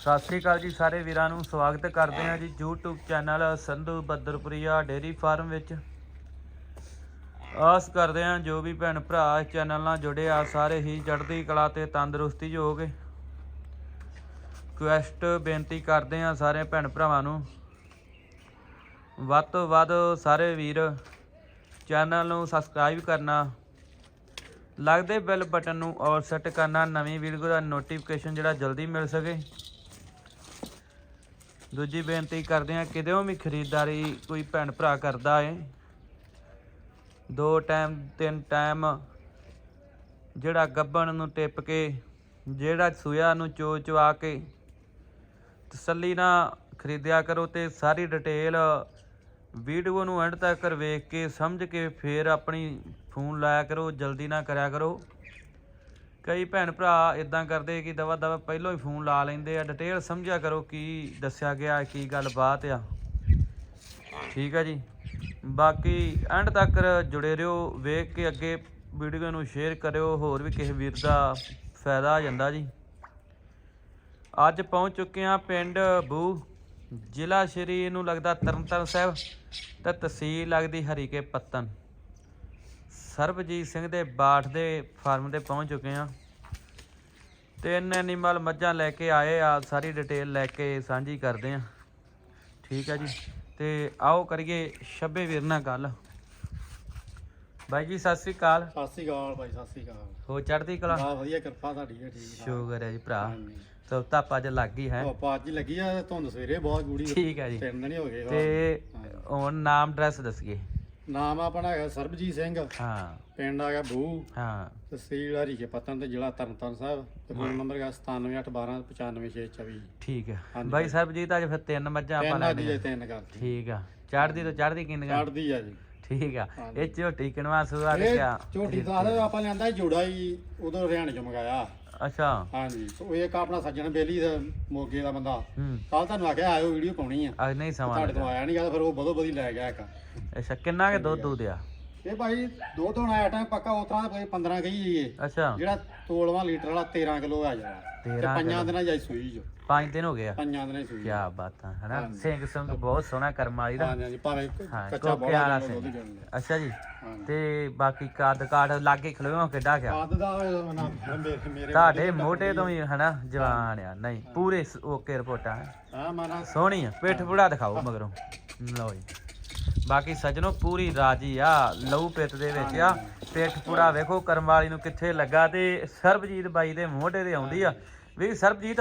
ਸਤਿ ਸ੍ਰੀ ਅਕਾਲ ਜੀ ਸਾਰੇ ਵੀਰਾਂ ਨੂੰ, ਸਵਾਗਤ ਕਰਦੇ ਹਾਂ ਜੀ YouTube channel Sandhu Badarpuria dairy farm ਵਿੱਚ। ਆਸ ਕਰਦੇ ਹਾਂ ਜੋ ਵੀ ਭੈਣ ਭਰਾ ਇਸ ਚੈਨਲ ਨਾਲ ਜੁੜੇ ਆ, ਸਾਰੇ ਹੀ ਚੜ੍ਹਦੀ ਕਲਾ ਤੇ ਤੰਦਰੁਸਤੀ 'ਚ ਹੋਗੇ ਕੁਐਸਟ ਬੇਨਤੀ ਕਰਦੇ ਹਾਂ ਸਾਰੇ ਭੈਣ ਭਰਾਵਾਂ ਨੂੰ। ਵੱਧ ਤੋਂ ਵੱਧ ਸਾਰੇ ਵੀਰ ਚੈਨਲ ਨੂੰ ਸਬਸਕ੍ਰਾਈਬ ਕਰਨਾ। ਲੱਗਦੇ ਬੈਲ ਬਟਨ ਨੂੰ ਔਰ ਸੈੱਟ ਕਰਨਾ। ਨਵੀਂ ਵੀਡੀਓ ਦਾ ਨੋਟੀਫਿਕੇਸ਼ਨ ਜਿਹੜਾ ਜਲਦੀ ਮਿਲ ਸਕੇ। ਦੂਜੀ ਬੇਨਤੀ ਕਰਦੇ ਹਾਂ, ਕਿਤੇ ਵੀ ਖਰੀਦਦਾਰੀ ਕੋਈ ਭੈਣ ਭਰਾ ਕਰਦਾ ਏ, ਦੋ ਟਾਈਮ, ਤਿੰਨ ਟਾਈਮ, ਜਿਹੜਾ ਗੱਬਣ ਨੂੰ ਟਿੱਪ ਕੇ, ਜਿਹੜਾ ਸੂਇਆ ਨੂੰ ਚੋ ਚਵਾ ਕੇ, ਤਸੱਲੀ ਨਾਲ ਖਰੀਦਿਆ ਕਰੋ ਤੇ ਸਾਰੀ ਡਿਟੇਲ ਵੀਡੀਓ ਨੂੰ ਐਂਡ ਤੱਕ ਵੇਖ ਕੇ, ਸਮਝ ਕੇ ਫੇਰ ਆਪਣੀ ਫੋਨ ਲਾਇਆ ਕਰੋ, ਜਲਦੀ ਨਾ ਕਰਿਆ ਕਰੋ। ਕਈ ਭੈਣ ਭਰਾ ਇਦਾਂ ਕਰਦੇ ਕਿ ਦਵਾ ਦਵਾ ਪਹਿਲਾਂ ਹੀ ਫੋਨ ਲਾ ਲੈਂਦੇ ਆ, ਡਿਟੇਲ ਸਮਝਿਆ ਕਰੋ ਕੀ ਦੱਸਿਆ ਗਿਆ, ਕੀ ਗੱਲ ਬਾਤ ਆ। ਠੀਕ ਆ ਜੀ। ਬਾਕੀ ਐਂਡ ਤੱਕ ਜੁੜੇ ਰਹੋ, ਵੇਖ ਕੇ ਅੱਗੇ ਵੀਡੀਓ ਨੂੰ ਸ਼ੇਅਰ ਕਰਿਓ, ਹੋਰ ਵੀ ਕਿਸੇ ਵੀਰ ਦਾ ਫਾਇਦਾ ਆ ਜਾਂਦਾ ਜੀ। ਅੱਜ ਪਹੁੰਚ ਚੁੱਕੇ ਆ ਪਿੰਡ ਬੂ, ਜ਼ਿਲ੍ਹਾ ਸ਼੍ਰੀ ਨੂੰ ਲੱਗਦਾ ਤਰਨਤਾਰਨ ਸਾਹਿਬ, ਤੇ ਤਹਿਸੀਲ ਲੱਗਦੀ ਹਰੀਕੇ ਪੱਤਨ ਸਰਬਜੀਤ ਸਿੰਘ ਦੇ ਬਾਠ ਦੇ ਫਾਰਮ ਤੇ ਪਹੁੰਚ ਚੁੱਕੇ ਆ ਤਿੰਨ ਐਨੀਮਲ ਮੱਝਾਂ ਲੈ ਕੇ ਆਏ ਆ ਸਾਰੀ ਡਿਟੇਲ ਲੈ ਕੇ ਸਾਂਝੀ ਕਰਦੇ ਆ ਠੀਕ ਆ ਜੀ। ਤੇ ਆਓ ਕਰੀਏ ਸ਼ੱਬੇ ਵੀਰ ਨਾਲ ਗੱਲ। ਬਾਈ ਜੀ ਸਤਿ ਸ੍ਰੀ ਅਕਾਲ। ਸਤਿ ਸ੍ਰੀ ਅਕਾਲ ਭਾਈ ਸਤਿ ਸ੍ਰੀ ਅਕਾਲ। ਹੋ ਚੜ੍ਹਦੀ ਕਲਾ? ਬਾ ਵਧੀਆ ਕਿਰਪਾ ਤੁਹਾਡੀ ਹੈ ਠੀਕ ਸ਼ੁਕਰ ਹੈ ਜੀ ਭਰਾ। ਤਾਂ ਧਾਪਾ ਅੱਜ ਲੱਗ ਗਈ ਹੈ। ਉਹ ਪਾਜ ਜੀ ਲੱਗੀ ਆ ਧੁੰਦ ਸਵੇਰੇ ਬਹੁਤ ਗੂੜੀ ਠੀਕ ਹੈ ਜੀ। ਤਿੰਨ ਦਿਨ ਹੀ ਹੋ ਗਏ ਤੇ ਹੁਣ ਨਾਮ ਐਡਰੈਸ ਦੱਸੀਏ। ਨਾਮ ਆਪਣਾ ਹੈਗਾ ਸਰਬਜੀਤ ਸਿੰਘ। ਹਾਂ। ਪਿੰਡ ਹੈਗਾ ਬੂ। ਹਾਂ। ਤਹਿਸੀਲ ਹਰੀਕੇ ਪੱਤਨ ਤੇ ਜ਼ਿਲ੍ਹਾ ਤਰਨਤਾਰਨ ਸਾਹਿਬ। ਤੇ ਫੋਨ ਨੰਬਰ ਹੈਗਾ 978112952624 ਠੀਕ ਹੈ ਹਾਂਜੀ ਬਾਈ ਸਰਬਜੀਤ ਅੱਜ ਫਿਰ ਤਿੰਨ ਮੱਝਾਂ ਆਪਾਂ ਤਿੰਨ ਲੈਣੀਆਂ ਤਿੰਨ ਕਰਤੀ ਠੀਕ ਆ। ਚੜਦੀ ਤੋਂ ਚੜਦੀ ਕਿੰਨੀਆਂ ਕੱਢਦੀ ਆ ਜੀ। ਠੀਕ ਆ। ਇਹ ਝੋਟੀ ਕਿਨਵਾ ਸੂਆ ਤੇ ਇਹ ਕਿਆ ਝੋਟੀ ਦਾ ਤਾਂ ਆਪਾਂ ਲਿਆਂਦਾ ਸੀ ਜੋੜਾ ਹੀ ਉਦੋਂ ਹਰਿਆਣੇ ਚੋਂ ਮੰਗਾਇਆ। ਅੱਛਾ। ਹਾਂਜੀ ਉਹ ਇੱਕ ਆਪਣਾ ਸੱਜਣ ਬੇਲੀ ਦਾ ਮੋਗੇ ਦਾ ਬੰਦਾ। ਹੂੰ। ਕੱਲ ਤੁਹਾਨੂੰ ਆਖਿਆ ਆਇਓ ਵੀਡੀਓ ਪਾਉਣੀ ਆ। ਅੱਜ ਨਹੀਂ ਸਮਾਂ ਤੁਹਾਡੇ ਤੋਂ। ਆਇਆ ਨਹੀਂ ਗਾ ਫਿਰ ਉਹ ਬਦੋ ਬਦੀ ਲੈ ਗਿਆ ਇੱਕ। ਅੱਛਾ ਕਿੰਨਾ ਕੇ ਦੁੱਧ ਦੁੱਧ ਆ ਇਹ ਭਾਈ ਦੋ ਤੋਂ ਆਇਆ ਟਾਈਮ ਪੱਕਾ ਦਾ ਕੋਈ 15 ਕਹੀ ਜਾਈਏ। ਅੱਛਾ। ਜਿਹੜਾ ਤੋਲਵਾ ਲੀਟਰ ਵਾਲਾ 13 ਕਿਲੋ ਆ ਜਾਣਾ। ਤੇ 13 ਪੰਜਾਂ ਦਿਨਾਂ ਜਾਈ ਸੂਈ ਜੋ ਪੰਜ ਦਿਨ ਹੋ ਗਏ ਆ। ਪੰਜਾਂ ਦਿਨਾਂ ਹੀ ਸੂਈ ਕੀ ਬਾਤਾਂ ਹਨਾ। ਸਿੰਘ ਸਿੰਘ ਬਹੁਤ ਸੋਹਣਾ ਕਰਮ ਵਾਲੀ ਦਾ ਹਾਂਜੀ ਹਾਂਜੀ ਭਾਵੇਂ ਹਾਂ ਕੱਚਾ ਸਿੰਘ। ਜਣਦਾ ਅੱਛਾ ਜੀ। ਤੇ ਬਾਕੀ ਕਾਦ ਲਾਗੇ ਕਿੱਡਾ ਗਿਆ ਆਦ ਦਾ ਨਾ ਮੇਰੇ ਮੇਰੇ ਤੁਹਾਡੇ ਮੋਢੇ ਤੋਂ ਹੀ ਹਨਾ ਜਵਾਨ ਆ। ਨਹੀਂ ਪੂਰੇ ਸ- ਓਕੇ ਰਿਪੋਰਟਾਂ ਹਾਂ ਮਾਨਾ ਸੋਹਣੀ ਆ ਪਿੱਠ ਪੁੜਾ ਦਿਖਾਓ ਮਗਰੋਂ। ਲਓ ਜੀ। ਬਾਕੀ ਸਜਣੋ ਪੂਰੀ ਰਾਜੀ ਆ ਲਹੂ ਪਿੱਤ ਦੇ ਵਿੱਚ ਆ। ਪਿੱਠ ਪੁੜਾ ਵੇਖੋ ਕਰਮ ਵਾਲੀ ਨੂੰ ਕਿੱਥੇ ਲੱਗਾ ਤੇ ਸਰਬਜੀਤ ਬਾਈ ਦੇ ਮੋਢੇ ਤੇ ਆਉਂਦੀ ਆ। ਵੀ ਸਰਬਜੀਤ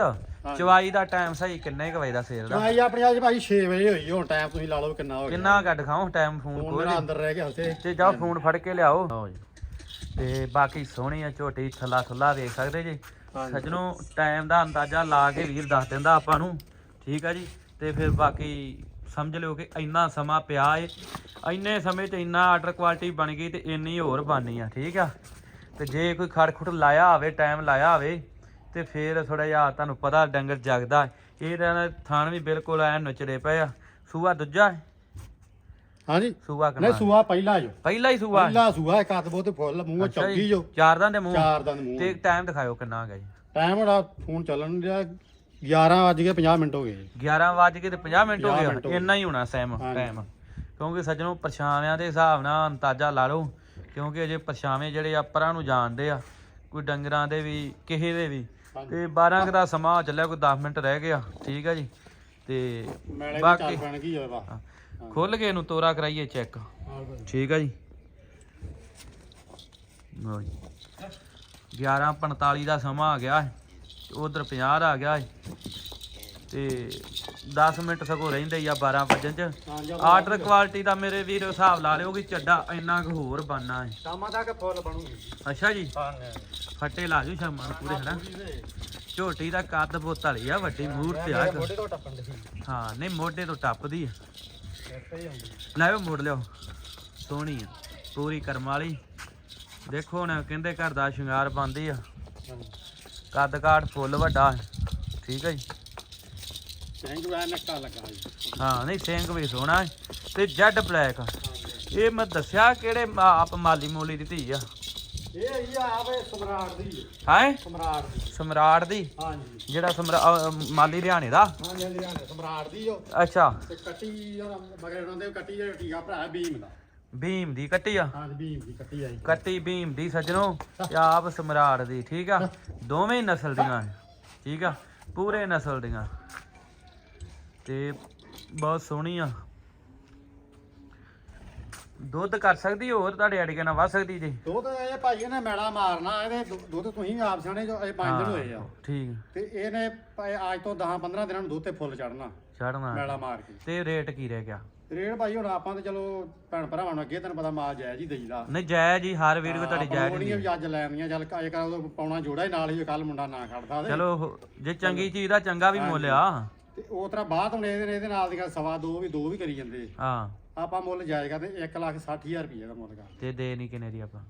ਚਵਾਈ ਦਾ ਟਾਈਮ ਸਹੀ ਕਿੰਨੇ ਕੁ ਵਜੇ ਦਾ ਸੇਰ ਦਾ? ਭਾਈ ਆਪਣੀ ਅੱਜ ਭਾਈ 6 ਵਜੇ ਹੋਈ ਹੁਣ ਟਾਈਮ ਤੁਸੀਂ ਲਾ ਲਓ ਕਿੰਨਾ ਹੋ ਗਿਆ। ਕਿੰਨਾ ਕੱਢ ਖਾਓ ਟਾਈਮ ਫੋਨ ਕੋਲ ਅੰਦਰ ਰਹਿ ਗਿਆ ਹਸੇ ਤੇ ਜਾਓ ਫੋਨ ਫੜ ਕੇ ਲਿਆਓ। ਜੀ ਤੇ ਬਾਕੀ ਸੋਹਣੀ ਆ ਝੋਟੀ ਥੱਲਾ ਥੱਲਾ ਵੇਖ ਸਕਦੇ ਜੀ। ਸੱਜਣੋ ਟਾਈਮ ਦਾ ਅੰਦਾਜ਼ਾ ਲਾ ਕੇ ਵੀਰ ਦੱਸ ਦਿੰਦਾ ਆਪਾਂ ਨੂੰ। ਠੀਕ ਆ ਜੀ? ਤੇ ਫਿਰ ਬਾਕੀ ਸਮਝ ਲਿਓ ਕਿ ਇੰਨਾ ਸਮਾਂ ਪਿਆ ਏ। ਇੰਨੇ ਸਮੇਂ 'ਚ ਇੰਨਾ ਆਰਡਰ ਕੁਆਲਿਟੀ ਬਣ ਗਈ ਤੇ ਇੰਨੀ ਹੋਰ ਬਣਨੀ ਆ ਠੀਕ ਆ? ਤੇ ਜੇ ਕੋਈ ਖੜ ਖੁੜ ਲਾਇਆ ਹੋਵੇ ਟਾਈਮ ਲਾਇਆ ਹੋਵੇ ਤੇ ਫਿਰ ਥੋੜਾ ਜਿਹਾ ਤੁਹਾਨੂੰ ਪਤਾ ਡੰਗਰ ਜਗਦਾ ਇਹ ਤਾਂ ਥਾਣ ਵੀ ਬਿਲਕੁਲ ਐ ਨੁਚੜੇ ਪਏ ਆ। ਸੂਆ ਦੂਜਾ ਹੈ? ਹਾਂਜੀ। ਸੂਆ ਨਹੀਂ ਕਿੰਨਾ ਸੂਆ ਪਹਿਲਾ ਜੋ। ਪਹਿਲਾ ਹੀ ਸੂਆ ਹੈ? ਪਹਿਲਾ ਸੂਆ ਇੱਕ ਹੱਥ ਬਹੁਤ ਫੁੱਲ ਮੂੰਹ ਅੱਛਾ ਜੀ, ਚੌਕੀ ਜੋ। ਚਾਰ ਦੰਦ ਦੇ ਮੂੰਹ। ਚਾਰ ਦੰਦ ਮੂੰਹ। ਤੇ ਟਾਈਮ ਦਿਖਾਇਓ ਕਿੰਨਾ ਹੈਗਾ ਜੀ। ਟਾਈਮ ਹੋਣਾ ਫੋਨ ਚੱਲਣ ਡਿਆ 11 ਵੱਜ ਕੇ 50 ਮਿੰਟ ਹੋ ਗਏ 11 ਵੱਜ ਕੇ ਤੇ 50 ਮਿੰਟ ਹੋ 50 ਗਏ ਮਿੰਟ ਹੋ ਇੰਨਾ ਹੀ ਹੋਣਾ ਸੈਮ ਹਾਂਜੀ। ਟਾਈਮ। ਕਿਉਂਕਿ ਸੱਜਣੋਂ ਪਰਛਾਵਿਆਂ ਦੇ ਹਿਸਾਬ ਨਾਲ ਅੰਦਾਜ਼ਾ ਲਾ ਲਓ। ਕਿਉਂਕਿ ਅਜੇ ਪਰਛਾਵੇਂ ਜਿਹੜੇ ਆ ਪਰਾਂ ਨੂੰ ਜਾਣਦੇ ਆ। ਕੋਈ ਡੰਗਰਾਂ ਦੇ ਵੀ ਕਿਸੇ ਦੇ ਵੀ। ਤੇ 12 ਕੁ ਦਾ ਸਮਾਂ ਚੱਲਿਆ ਕੋਈ 10 ਮਿੰਟ ਰਹਿ ਗਿਆ। ਠੀਕ ਆ ਜੀ। ਤੇ ਮੈਲੇ ਵੀ ਬਾਕੀ ਪੈਣ ਕੀ ਹੋਵੇ ਵਾ ਖੁੱਲ ਕੇ ਇਹਨੂੰ ਤੋਰਾ ਕਰਾਈਏ ਚੈੱਕ। ਠੀਕ ਆ ਜੀ। ਲਓ ਜੀ। 11:45 ਦਾ ਸਮਾਂ ਆ ਗਿਆ ਉਧਰ 50 ਦਾ ਆ ਗਿਆ ਹੈ। ਤੇ 10 ਮਿੰਟ ਸਗੋਂ ਰਹਿੰਦੇ ਹੀ ਆ 12 ਵਜਣ ਚ। ਆਰਡਰ ਕੁਆਲਿਟੀ ਦਾ ਮੇਰੇ ਵੀਰ ਹਿਸਾਬ ਲਾ ਲਿਓ ਕਿ ਚੱਡਾ ਇੰਨਾ ਕੁ ਹੋਰ ਬਣਨਾ ਹੈ। ਸ਼ਾਮਾਂ ਤੱਕ ਫੁੱਲ ਬਣੂਗੀ। ਅੱਛਾ ਜੀ। ਹਾਂ ਫੱਟੇ ਲਾ ਜੂ ਸ਼ਾਮਾਂ ਨੂੰ ਪੂਰੇ ਹਨਾ? ਝੋਟੀ ਦਾ ਕੱਦ ਬੋਤ ਵਾਲੀ ਆ ਵੱਡੀ ਆ। ਮੋਢੇ ਤੋਂ ਟੱਪਣ ਦੇ ਹਾਂ ਨਹੀਂ ਮੋਢੇ ਤੋਂ ਟੱਪਦੀ ਆ। ਲੈਓ ਮੋੜ ਲਿਓ ਸੋਹਣੀ ਆ ਪੂਰੀ ਕਰਮ ਵਾਲੀ। ਦੇਖੋ ਹੁਣ ਕਹਿੰਦੇ ਘਰ ਦਾ ਸ਼ਿੰਗਾਰ ਪਾਉਂਦੀ ਆ। ਕੱਦ ਕਾਠ ਫੁੱਲ ਵੱਡਾ। ਠੀਕ ਹੈ ਜੀ। ਸਿੰਘ ਵੈ ਨੱਕਾ ਲੱਗਾ ਜੀ ਹਾਂ ਨਹੀਂ ਸਿੰਘ ਵੀ ਸੋਹਣਾ ਹੈ ਤੇ ਜੈਡ ਬਲੈਕ। ਇਹ ਮੈਂ ਦੱਸਿਆ ਕਿਹੜੇ ਮਾ- ਆਪ ਮਾਲੀ ਮੋਲੀ ਦੀ ਧੀ ਆ। ਇਹ ਹੀ ਆਵੇ ਸਮਰਾਟ ਦੀ ਹੈ? ਸਮਰਾਟ ਦੀ। ਸਮਰਾਟ ਦੀ? ਹਾਂਜੀ। ਜਿਹੜਾ ਸਮਰਾ ਮਾਲੀ ਹਰਿਆਣੇ ਦਾ? ਹਾਂਜੀ ਹਰਿਆਣਾ ਸਮਰਾਟ ਦੀ ਉਹ। ਅੱਛਾ। ਤੇ ਕੱਟੀ ਉਹਨਾਂ ਮਗਰ ਉਹਨਾਂ ਦੇ ਕੱਟੀ ਜਿਹੜਾ ਟੀਕਾ ਭਰਾ ਭੀਮ ਦਾ। ਭੀਮ ਦੀ ਕੱਟੀ ਆ? ਹਾਂਜੀ ਭੀਮ ਦੀ ਕੱਟੀ ਆਈ। ਕੱਟੀ ਭੀਮ ਦੀ ਸੱਜਣੋ ਤੇ ਆਪ ਸਮਰਾਟ ਦੀ ਠੀਕ ਆ? ਦੋਵੇਂ ਹੀ ਨਸਲ ਦੀਆਂ ਠੀਕ ਆ? ਪੂਰੇ ਨਸਲ ਦੀਆਂ। ਤੇ ਬਹੁਤ ਸੋਹਣੀ ਆ। ਦੁੱਧ ਕਰ ਸਕਦੀ ਹੋਰ? ਤੁਹਾਡੇ ਅੜਕੇ ਨਾਲ ਵੱਧ ਸਕਦੀ ਜੀ। ਦੁੱਧ ਇਹ ਭਾਈ ਇਹਨੇ ਮੈਲਾ ਮਾਰਨਾ ਇਹਦੇ ਦੁ- ਦੁੱਧ ਤੁਸੀਂ ਆਪ ਸਿਆਣੇ ਜੋ ਇਹ ਪੰਜ ਦਿਨ ਹੋਏ ਆ। ਠੀਕ। ਤੇ ਇਹਨੇ ਭਾਈ ਅੱਜ ਤੋਂ 10 15 ਦਿਨਾਂ ਨੂੰ ਦੁੱਧ ਤੇ ਫੁੱਲ ਚੜਨਾ ਛੱਡਣਾ ਮੈਲਾ ਮਾਰ ਕੇ। ਤੇ ਰੇਟ ਕੀ ਰਹਿ ਗਿਆ? ਰੇਟ ਭਾਈ ਹੁਣ ਆਪਾਂ ਤੇ ਚਲੋ ਭੈਣ ਭਰਾਵਾਂ ਨੂੰ ਅੱਗੇ ਤੈਨੂੰ ਪਤਾ ਮਾਲ ਜਾਇਜ਼ ਹੀ ਦੇਈਦਾ। ਨਹੀਂ ਜਾਇਜ਼ ਜੀ ਹਰ ਵੀਡੀਓ ਤੁਹਾਡੀ ਜਾਇਜ਼ ਨਹੀਂ ਹੁੰਦੀ ਵੀ ਅੱਜ ਲੈਣੀਆਂ ਚੱਲ ਅਜੇ ਕੱਲ ਪਾਉਣਾ ਜੋੜਾ ਹੀ ਨਾਲ ਹੀ ਕੱਲ ਮੁੰਡਾ ਨਾ ਖੜਦਾ ਤੇ। ਚਲੋ ਹੋ- ਜੇ ਚੰਗੀ ਚੀਜ਼ ਦਾ ਚੰਗਾ ਵੀ ਮੁੱਲ ਆ। ਤੇ ਉਹ ਤਰ੍ਹਾਂ ਬਾਅਦ ਹੁਣ ਇਹਦੇ ਇਹਦੇ ਨਾਲ ਦੀਆਂ ਸਵਾ ਦੋ ਵੀ ਦੋ ਵੀ ਕਰੀ ਜਾਂਦੇ। ਹਾਂ। ਆਪਾਂ ਮੁੱਲ ਜਾਇਜ਼ ਕਰਦੇ 1 ਲੱਖ 60000 ਰੁਪਏ ਦਾ ਮੁੱਲ ਕਰ ਤੇ ਦੇ ਨਹੀਂ ਕਿਨੇ ਦੀ ਆਪਾਂ?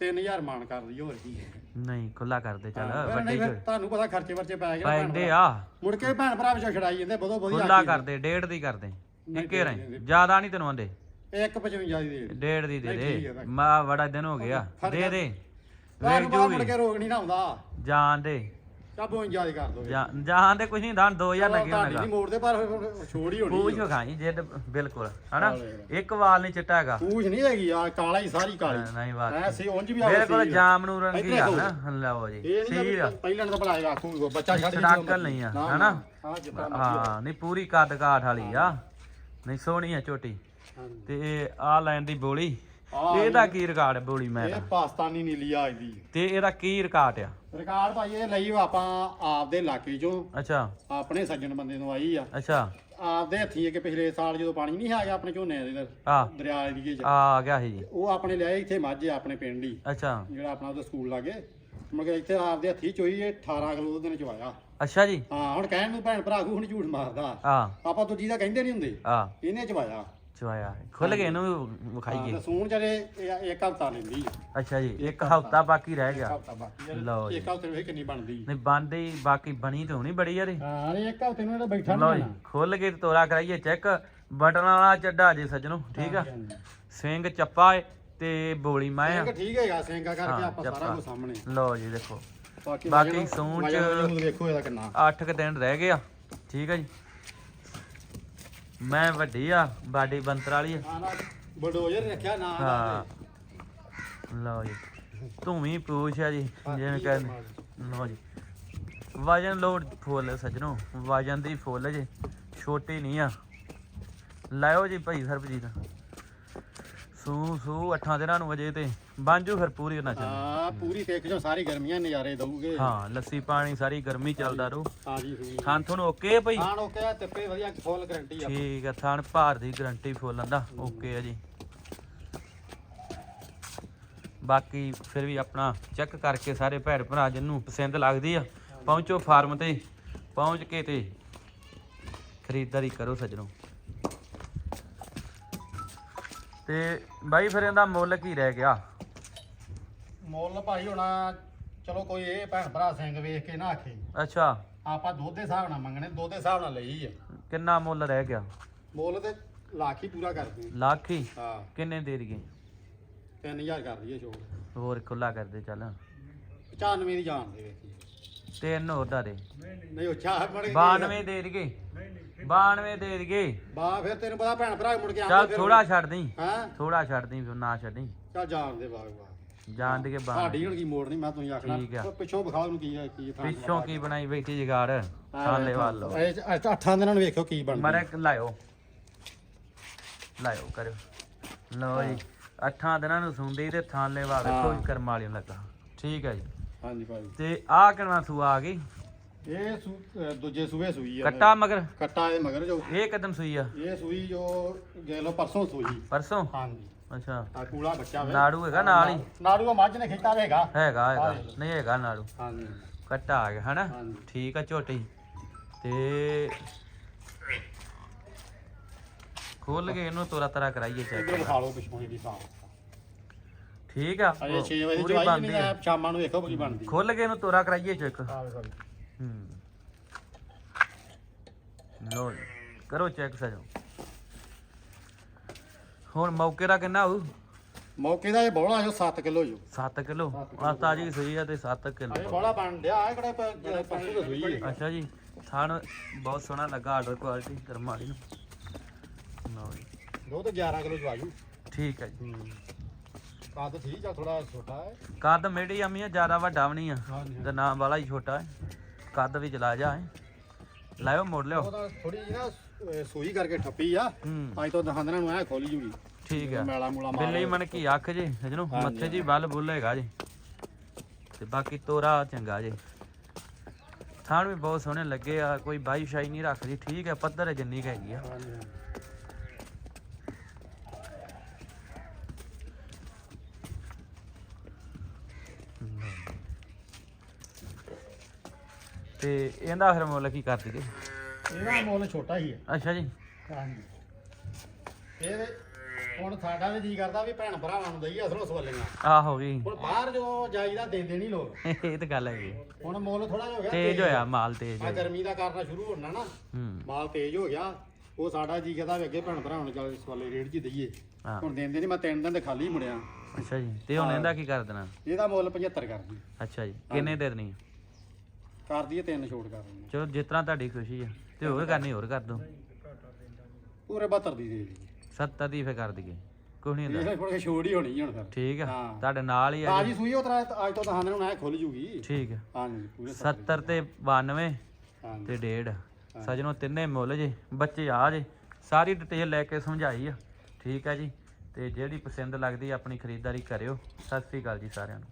3000 ਮਾਨ ਕਰਦੀ ਹੋਰ ਕੀ ਨਹੀਂ ਖੁੱਲਾ ਕਰਦੇ ਚੱਲ ਵੱਡੀ ਚ। ਤੁਹਾਨੂੰ ਪਤਾ ਖਰਚੇ ਵਰਚੇ ਪੈ ਗਏ ਪੈਂਦੇ। ਆ। ਮੁੜ ਕੇ ਭੈਣ ਭਰਾ ਵਿੱਚੋਂ ਛੜਾਈ ਜਾਂਦੇ ਬਦੋ ਬਦੀ ਖੁੱਲਾ ਕਰਦੇ ਡੇਢ ਦੀ ਕਰਦੇ ਇੱਕੇ ਰਹੀ। ਜ਼ਿਆਦਾ ਨਹੀਂ ਤੈਨੂੰ ਆਂਦੇ 155 ਦੀ ਦੇ ਡੇਢ ਦੀ ਦੇ ਦੇ। ਮਾ ਬੜਾ ਦਿਨ ਹੋ ਗਿਆ। ਦੇ। ਦੇ। ਮੁੜ ਕੇ ਰੋਗ ਨਹੀਂ ਨਾ ਆਉਂਦਾ। ਜਾਣ ਦੇ। ਚੱਲ 52 ਦੀ ਕਰ ਦੋ ਜਾਂ- ਜਾਣ ਦੇ ਕੁਝ ਨਹੀਂ ਦਾਨ 2000 ਲੱਗੇ ਤੁਹਾਡੀ ਹੋਣਗਾ ਨਹੀਂ ਮੋੜਦੇ ਪਰ ਫਿਰ ਛੋੜ ਹੀ ਹੋਣੀ ਪੂਛ ਖਾਈ ਜੇ ਤੇ ਬਿਲਕੁਲ ਹਨਾ? ਹਾਂ। ਇੱਕ ਵਾਲ ਨਹੀਂ ਚਿੱਟਾ ਹੈਗਾ। ਪੂਛ ਨਹੀਂ ਹੈਗੀ ਆ ਕਾਲਾ ਹੀ ਸਾਰੀ ਕਾਲੀ। ਨਹੀਂ ਬਾਤ ਐ ਸੀ ਉਂਝ ਵੀ ਆਵੇ ਬਿਲਕੁਲ ਜਾਮ ਨੂੰ ਰੰਗੀ ਇੱਥੇ ਆ ਦੇਖੋ। ਨਾ ਲਓ ਜੀ ਇਹ ਨਹੀਂ ਸੀਰ ਆ। ਕਿ ਪਹਿਲਾਂ ਤਾਂ ਭਲਾ ਆਖੂ ਬੱਚਾ ਛੱਡ ਸੜਾਕਲ ਨਹੀਂ ਆ, ਹਨਾ? ਹਾਂ ਜਿੱਦਾਂ ਮਰਜ਼ੀ ਹਾਂ ਨਹੀਂ ਪੂਰੀ ਕੱਦ ਕਾਠ ਵਾਲੀ ਆ। ਨਹੀਂ ਸੋਹਣੀ ਆ ਹਾਂਜੀ। ਤੇ ਆ ਲੈਣ ਦੀ ਬੋਲੀ। ਇਹਦਾ ਕੀ ਰਿਕਾਰਡ ਹੈ ਬੋਲੀ ਮੈਂ ਇਹ ਪਾਕਿਸਤਾਨੀ ਨੀਲੀ ਆ ਇਹਦੀ। ਤੇ ਇਹਦਾ ਕੀ ਰਿਕਾਰਡ ਆ? ਰਿਕਾਰਡ ਭਾਈ ਇਹ ਲਈ ਆਪਾਂ ਆਪਦੇ ਇਲਾਕੇ ਚੋਂ। ਅੱਛਾ। ਆਪਣੇ ਸੱਜਣ ਬੰਦੇ ਨੂੰ ਆਈ ਆ। ਅੱਛਾ। ਆਪਦੇ ਹੱਥੀਂ ਕਿ ਪਿਛਲੇ ਸਾਲ ਜਦੋਂ ਪਾਣੀ ਨਹੀਂ ਹੈਗਾ ਆਪਣੇ ਝੋਨੇ ਦੇ ਆ। ਦਰਿਆ ਏਰੀਏ 'ਚ। ਆ ਗਿਆ ਸੀ ਜੀ। ਉਹ ਆਪਣੇ ਲਿਆਏ ਇੱਥੇ ਮਾਝੇ ਆਪਣੇ ਪਿੰਡ ਹੀ। ਅੱਛਾ। ਜਿਹੜਾ ਆਪਣਾ ਉਹਦਾ ਸਕੂਲ ਲਾਗੇ। ਮਗਰ ਇੱਥੇ ਆਪਦੇ ਹੱਥੀਂ ਚੋਈ ਇਹ 18 ਕਿਲੋ ਉਹਦੇ ਨੇ ਚਵਾਇਆ। ਅੱਛਾ ਜੀ। ਹਾਂ ਹੁਣ ਕਹਿਣ ਨੂੰ ਭੈਣ ਭਰਾ ਕੋ ਹੁਣ ਝੂਠ ਮਾਰਦਾ। ਆ। ਆਪਾਂ ਦੂਜੀ ਦਾ ਕਹਿੰਦੇ ਨਹੀਂ ਹੁੰਦੇ। ਆ। ਇਹਨੇ ਚਵਾਇਆ। ਚਵਾਇਆ ਖੁੱਲ ਗਏ ਇਹਨੂੰ ਵਿਖਾਈਏ। ਸੂਣ ਇਹ- ਇੱਕ ਹਫਤਾ ਲੈਂਦੀ ਅੱਛਾ ਜੀ ਇੱਕ ਹਫਤਾ। ਬਾਕੀ ਰਹਿ ਗਿਆ। ਹਫਤਾ ਬਾਕੀ ਲਓ ਜੀ। ਇੱਕ ਹਫ਼ਤੇ ਵਿੱਚ ਕਿੰਨੀ ਬਣਦੀ? ਨਹੀਂ ਬੰਦੀ ਬਾਕੀ ਬਣੀ ਤਾਂ ਹੋਣੀ ਬੜੀ ਯਾਰੇ ਹਾਂ ਇਹ ਇੱਕ ਹਫ਼ਤੇ ਨੂੰ ਇਹਦਾ ਬੈਠਾ ਲਓ ਜੀ ਖੁੱਲ ਕੇ ਤੋਰਾ ਕਰਾਈਏ ਚੈੱਕ। ਬਟਨ ਵਾਲਾ ਚੱਡਾ ਜੀ ਸੱਜਣੋ ਠੀਕ ਆ? ਸਿੰਘ ਚੱਪਾ ਏ ਤੇ ਬੋਲੀ ਮੈਂ ਆ ਸਿੰਘ ਠੀਕ ਹੈਗਾ ਸਿੰਘਾ ਕਰਕੇ ਹਾਂ, ਆਪਾਂ ਸਾਰਾ। ਕੁਝ ਸਾਹਮਣੇ। ਲਓ ਜੀ ਦੇਖੋ। ਬਾਕੀ ਵਜਨ- ਸੂਣ ਚ- ਵਜਨ ਵੇਖੋ ਇਹਦਾ ਕਿੰਨਾ। 8 ਕੁ ਦਿਨ ਰਹਿ ਗਏ ਆ ਠੀਕ ਆ ਜੀ। ਮੈਂ ਵੱਡੀ ਆ ਬਾਡੀ ਬੰਤਰ ਵਾਲੀ ਆ। ਬਡੋਜ਼ਰ ਰੱਖਿਆ ਨਾ ਹਾਂ। ਲਓ ਜੀ ਵੀ ਪੁੱਛ ਆ ਜੀ ਜਿਵੇਂ ਕਹਿੰਦੇ। ਲਓ ਜੀ ਵਜਨ ਲੋਡ ਫੁੱਲ ਸੱਜਣੋ ਵਜਨ ਦੀ ਫੁੱਲ ਜੇ ਛੋਟੀ ਨਹੀਂ ਆ। ਲਾਇਓ ਜੀ ਭਾਈ ਸਰਬਜੀਤ। ਸੂ ਸੂ ਅੱਠਾਂ ਦਿਨਾਂ ਨੂੰ ਵਜੇ ਤੇ ਬਾਂਜੂ ਫਿਰ ਪੂਰੀ ਹੋਣਾ ਚਾਹੀਦਾ ਹਾਂ ਪੂਰੀ ਦੇਖ ਜੋ ਸਾਰੀ ਗਰਮੀਆਂ ਨਜ਼ਾਰੇ ਦਊਗੇ। ਹਾਂ ਲੱਸੀ ਪਾਣੀ ਸਾਰੀ ਗਰਮੀ ਚੱਲਦਾ ਰਹੂ। ਹਾਂ ਜੀ ਸੂਈ ਥਾਂ ਤੁਹਾਨੂੰ ਓਕੇ ਆ ਭਾਈ? ਖਾਣ ਓਕੇ ਆ ਤਿੱਪੇ ਵਧੀਆ ਫੁੱਲ ਗਰੰਟੀ ਆ। ਠੀਕ ਆ ਥਾਣ ਭਾਰ ਦੀ ਗਰੰਟੀ ਫੁੱਲ ਆਂਦਾ ਓਕੇ ਆ ਜੀ। ਬਾਕੀ ਫਿਰ ਵੀ ਆਪਣਾ ਚੈੱਕ ਕਰਕੇ ਸਾਰੇ ਭੈਣ ਭਰਾ ਜਿੰਨੂੰ ਪਸੰਦ ਲੱਗਦੀ ਆ ਪਹੁੰਚੋ ਫਾਰਮ ਤੇ ਪਹੁੰਚ ਕੇ ਤੇ ਖਰੀਦਦਾਰੀ ਕਰੋ ਸੱਜਣੋ। ਤੇ ਬਾਈ ਫਿਰ ਇਹਦਾ ਮੁੱਲ ਕੀ ਰਹਿ ਗਿਆ? ਮੁੱਲ ਭਾਈ ਹੋਣਾ ਚਲੋ ਕੋਈ ਇਹ ਭੈਣ ਭਰਾ ਸਿੰਘ ਵੇਖ ਕੇ ਨਾ ਆਖੇ। ਅੱਛਾ। ਆਪਾਂ ਦੁੱਧ ਦੇ ਹਿਸਾਬ ਨਾਲ ਮੰਗਣੇ ਦੁੱਧ ਦੇ ਹਿਸਾਬ ਨਾਲ ਲਈ ਆ। ਕਿੰਨਾ ਮੁੱਲ ਰਹਿ ਗਿਆ? ਮੁੱਲ ਤੇ ਲੱਖ ਹੀ ਪੂਰਾ ਕਰਦੇ ਲੱਖ ਹੀ? ਹਾਂ। ਕਿੰਨੇ ਦੇ ਦਈਏ? 3000 ਕਰ ਦਈਏ ਛੋੜ ਹੋਰ ਖੁੱਲਾ ਕਰਦੇ ਚੱਲ। 95 ਦੀ ਜਾਣ ਦੇ ਵੇਖੀ ਤਿੰਨ ਹੋਰ ਦਾ ਦੇ। ਨਹੀਂ ਉਹ ਚਾਹ ਮੜ 92 ਦੇ ਦਈਏ। 92 ਦੇ ਦਈਏ। ਬਾ ਫਿਰ ਤੈਨੂੰ ਪਤਾ ਭੈਣ ਭਰਾ ਮੁੜ ਕੇ ਚੱਲ ਆਉਂਦੇ ਫਿਰ ਥੋੜਾ ਛੱਡ ਦੇਈ। ਹਾਂ? ਥੋੜਾ ਛੱਡ ਦੇਈ ਫਿਰ ਨਾ ਛੱਡੀ ਚੱਲ ਜਾਣ ਦੇ ਬਾਗ ਬਾਗ। ਜਾਣ ਦੇ ਕੇ ਬਾਹਰ ਸਾਡੀ ਹੁਣ ਕੀ ਮੋੜ ਨਹੀਂ ਮੈਂ ਤੁਸੀਂ ਠੀਕ ਆ। ਆਖਣਾ ਪਿੱਛੋਂ ਵਿਖਾਓ ਨੂੰ ਕੀ ਹੈ ਕੀ ਥਾਂ ਪਿੱਛੋਂ ਕੀ ਬਣਾਈ ਬੈਠੀ ਜਗਾੜ ਥਾਲੇ ਵੱਲ। ਇਹ ਚ- ਅੱਠ- ਅੱਠਾਂ ਦਿਨਾਂ ਨੂੰ ਵੇਖਿਓ ਕੀ ਬਣਦਾ। ਮਰੇ ਲਾਇਓ। ਲਾਇਓ ਕਰਿਓ। ਲਓ ਜੀ ਅੱਠਾਂ ਦਿਨਾਂ ਨੂੰ ਸੁੰਦੀ ਤੇ ਥਾਲੇ ਵਾ ਵੇਖੋ ਹਾਂ। ਕਰਮ ਵਾਲੀ ਨੂੰ ਲੱਗਾ। ਠੀਕ ਹੈ ਜੀ। ਹਾਂਜੀ ਭਾਈ। ਤੇ ਆਹ ਕਿੰਨਾ ਸੂਆ ਆ ਗਈ। ਇਹ ਸੂ- ਅਹ ਦੂਜੇ ਸੂਏ ਸੂਈ ਆ। ਕੱਟਾ ਮਗਰ? ਕੱਟਾ ਇਹ ਮਗਰ ਜੋ। ਇਹ ਕਦਮ ਸੂਈ ਆ? ਇਹ ਸੂਈ ਜੋ ਗੇ ਲੋ ਪਰਸੋਂ ਸੂਈ। ਪਰਸੋਂ? ਹਾਂਜੀ। ਅੱਛਾ। ਆ ਕੂਲਾ ਬੱਚਾ ਵੇ। ਨਾੜੂ ਹੈਗਾ ਨਾਲ ਹੀ? ਨਾੜੂ ਆ ਮੱਝ ਨੇ ਖਿੱਚਾ ਹੈਗਾ। ਹੈਗਾ ਹੈਗਾ। ਨਹੀਂ ਹੈਗਾ ਨਾੜੂ। ਹਾਂਜੀ। ਕੱਟਾ ਆ ਗਿਆ ਹਨਾ? ਹਾਂਜੀ। ਠੀਕ ਆ ਝੋਟੀ। ਤੇ ਖੋਲ ਕੇ ਇਹਨੂੰ ਤੋਰਾ ਤਰਾ ਕਰਾਈਏ ਇਧਰ ਚੈੱਕ ਵਿਖਾ ਲਓ ਪਿਛੋਂ ਇਹਦੀ ਸਾਹ ਠੀਕ ਆ। ਅਜੇ 6 ਵਜੇ ਪੂਰੀ ਬਣਦੀ ਨਹੀਂ ਆ। ਸ਼ਾਮਾਂ ਨੂੰ ਵੇਖੋ ਕੀ ਬਣਦੀ। ਖੋਲ ਕੇ ਇਹਨੂੰ ਤੋਰਾ ਕਰਾਈਏ ਚੈੱਕ ਆ ਵੇਖੋ ਹੂੰ। ਲੋ ਜੀ, ਕਰੋ ਚੈੱਕ ਸਜੋ ਹੁਣ ਮੌਕੇ ਦਾ ਕਿੰਨਾ ਹੋਊ? ਮੌਕੇ ਦਾ ਇਹ ਬੋਲਾ ਜੋ 7 ਕਿਲੋ ਜੋ 7 ਕਿਲੋ? ਆ ਤਾਜੀ ਸੂਈ ਆ ਤੇ 7 ਇਹ ਕਿਲੋ ਬੋਲਾ ਬਣ ਡਿਆ ਇਹ ਕਿਹੜਾ ਪਰਸੋਂ ਦਾ ਸੂਈ ਹੈ ਅੱਛਾ ਜੀ ਥਾਣ ਬਹੁਤ ਸੋਹਣਾ ਲੱਗਾ ਆਰਡਰ ਕੁਆਲਿਟੀ ਕਰਮ ਵਾਲੀ ਨੂੰ। ਲਓ ਜੀ। ਦੋ ਤੇ 11 ਕਿਲੋ ਜਵਾਜੂ ਠੀਕ ਹੈ ਜੀ। ਕੱਦ ਠੀਕ ਆ ਥੋੜਾ ਛੋਟਾ ਹੈ। ਕੱਦ ਮੀਡੀਅਮ ਹੀ ਆ ਜ਼ਿਆਦਾ ਵੱਡਾ ਵੀ ਨਹੀਂ ਆ। ਹਾਂਜੀ। ਤੇ ਨਾਮ ਵਾਲਾ ਹੀ ਛੋਟਾ ਹੈ। ਕੱਦ ਵੀ ਚਲਾ ਜਾ ਲਾਇਓ ਮੋੜ ਲਿਓ। ਉਹਦਾ ਥੋੜੀ ਜਿਹੀ ਨਾ ਅਹ ਸੂਈ ਕਰਕੇ ਠੱਪੀ ਆ। ਹੂੰ। ਅੱਜ ਤੋਂ ਦਹਾਂਦਰਾਂ ਨੂੰ ਐ ਖੋਲੀ ਜੂਗੀ। ਠੀਕ ਹੈ ਮੈਲਾ ਮੂਲਾ ਮਾਰ ਬਿੱਲੀ ਮਣ ਕੀ ਅੱਖ ਜੇ ਸਜਣੋ। ਹਾਂਜੀ, ਮੱਥੇ ਜੀ ਬੱਲ ਬੁੱਲ ਹੈਗਾ ਜੀ। ਤੇ ਬਾਕੀ ਤੋਰਾ ਚੰਗਾ ਜੇ। ਥਾਣ ਵੀ ਬਹੁਤ ਸੋਹਣੇ ਲੱਗੇ ਆ। ਕੋਈ ਬਾਈ ਸ਼ਾਈ ਨਹੀਂ ਰੱਖਦੀ। ਠੀਕ ਹੈ ਪੱਧਰ ਜਿੰਨੀ ਕੁ ਹੈਗੀ ਆ। ਹਾਂਜੀ। ਤੇ ਇਹਦਾ ਫਿਰ ਮੁੱਲ ਕੀ ਕਰ ਦਈਏ? ਇਹਦਾ ਮੁੱਲ ਛੋਟਾ ਹੀ ਹੈ। ਅੱਛਾ ਜੀ। ਹਾਂਜੀ। ਇਹ ਹੁਣ ਸਾਡਾ ਵੀ ਜੀ ਕਰਦਾ ਵੀ ਭੈਣ ਭਰਾਵਾਂ ਨੂੰ ਦਈਏ ਅਸਲੋਂ ਸਵਾਲੀਆਂ। ਆ ਹੋ ਗਈ। ਹੁਣ ਬਾਹਰ ਜੋ ਜਾਈਦਾ ਦਿੰਦੇ ਨਹੀਂ ਲੋਕ ਇਹ ਤਾਂ ਗੱਲ ਹੈਗੀ। ਹੁਣ ਮੁੱਲ ਥੋੜਾ ਜਿਹਾ ਹੋ ਗਿਆ ਤੇਜ਼ ਹੋਇਆ ਮਾਲ ਤੇਜ਼ ਆ। ਗਰਮੀ ਦਾ ਕਾਰਨ ਸ਼ੁਰੂ ਹੋਣਾ ਨਾ। ਮਾਲ ਤੇਜ਼ ਹੋ ਗਿਆ। ਉਹ ਸਾਡਾ ਜੀ ਕਰਦਾ ਵੀ ਅੱਗੇ ਭੈਣ ਭਰਾਵਾਂ ਨੂੰ ਚੱਲ ਸਵਾਲੇ ਰੇਟ 'ਚ ਦਈਏ। ਹੁਣ ਦਿੰਦੇ ਨਹੀਂ ਮੈਂ ਤਿੰਨ ਦਿਨ ਤੇ ਖਾਲੀ ਮੁੜਿਆ। ਅੱਛਾ ਜੀ। ਤੇ ਹੁਣ ਇਹਦਾ ਕੀ ਕਰ ਦੇਣਾ? ਇਹਦਾ ਮੁੱਲ 75 ਕਰਦੀ ਅੱਛਾ ਜੀ। ਕਿੰਨੇ ਦੇ ਦੇਣੀ? ਕਰ ਦਈਏ ਤਿੰਨ ਛੋਟ ਕਰ ਦਿੰਦੇ ਚਲੋ ਜਿਸ ਤਰ੍ਹਾਂ ਤੁਹਾਡੀ ਖੁਸ਼ੀ ਆ। ਤੇ ਹੋਰ ਕਰਨੀ ਹੋਰ ਕਰ ਦੋ। ਪੂਰੇ 72 ਦੀ ਦੇ ਦਈਏ। 70 ਦੀ ਫੇ ਕਰ ਦਈਏ। ਕੁਛ ਨਹੀਂ ਹੁੰਦਾ। ਇਹ ਥੋੜਾ ਛੋੜ ਹੀ ਹੋਣੀ ਹੁਣ ਫਿਰ। ਠੀਕ ਆ। ਹਾਂ। ਤੁਹਾਡੇ ਨਾਲ ਹੀ ਆ ਤਾਜੀ ਸੂਈ ਉਹ ਤਰ੍ਹਾਂ ਅੱਜ ਤੋਂ ਦਹਾਂਦੇ ਨੂੰ ਐ ਖੁੱਲ ਜੂਗੀ। ਠੀਕ ਆ। ਹਾਂਜੀ ਪੂਰੇ 70 ਤੇ 92 ਹਾਂਜੀ ਤੇ ਡੇਢ। ਸਜਣੋ ਤਿੰਨੇ ਮੁੱਲ ਜੇ ਬੱਚੇ ਆ ਜੇ। ਸਾਰੀ ਡਿਟੇਲ ਲੈ ਕੇ ਸਮਝਾਈ ਆ। ਠੀਕ ਆ ਜੀ। ਤੇ ਜਿਹੜੀ ਪਸੰਦ ਲੱਗਦੀ ਆ ਆਪਣੀ ਖਰੀਦਦਾਰੀ ਕਰਿਓ। ਸਤਿ ਸ੍ਰੀ ਅਕਾਲ ਜੀ ਸਾਰਿਆਂ ਨੂੰ।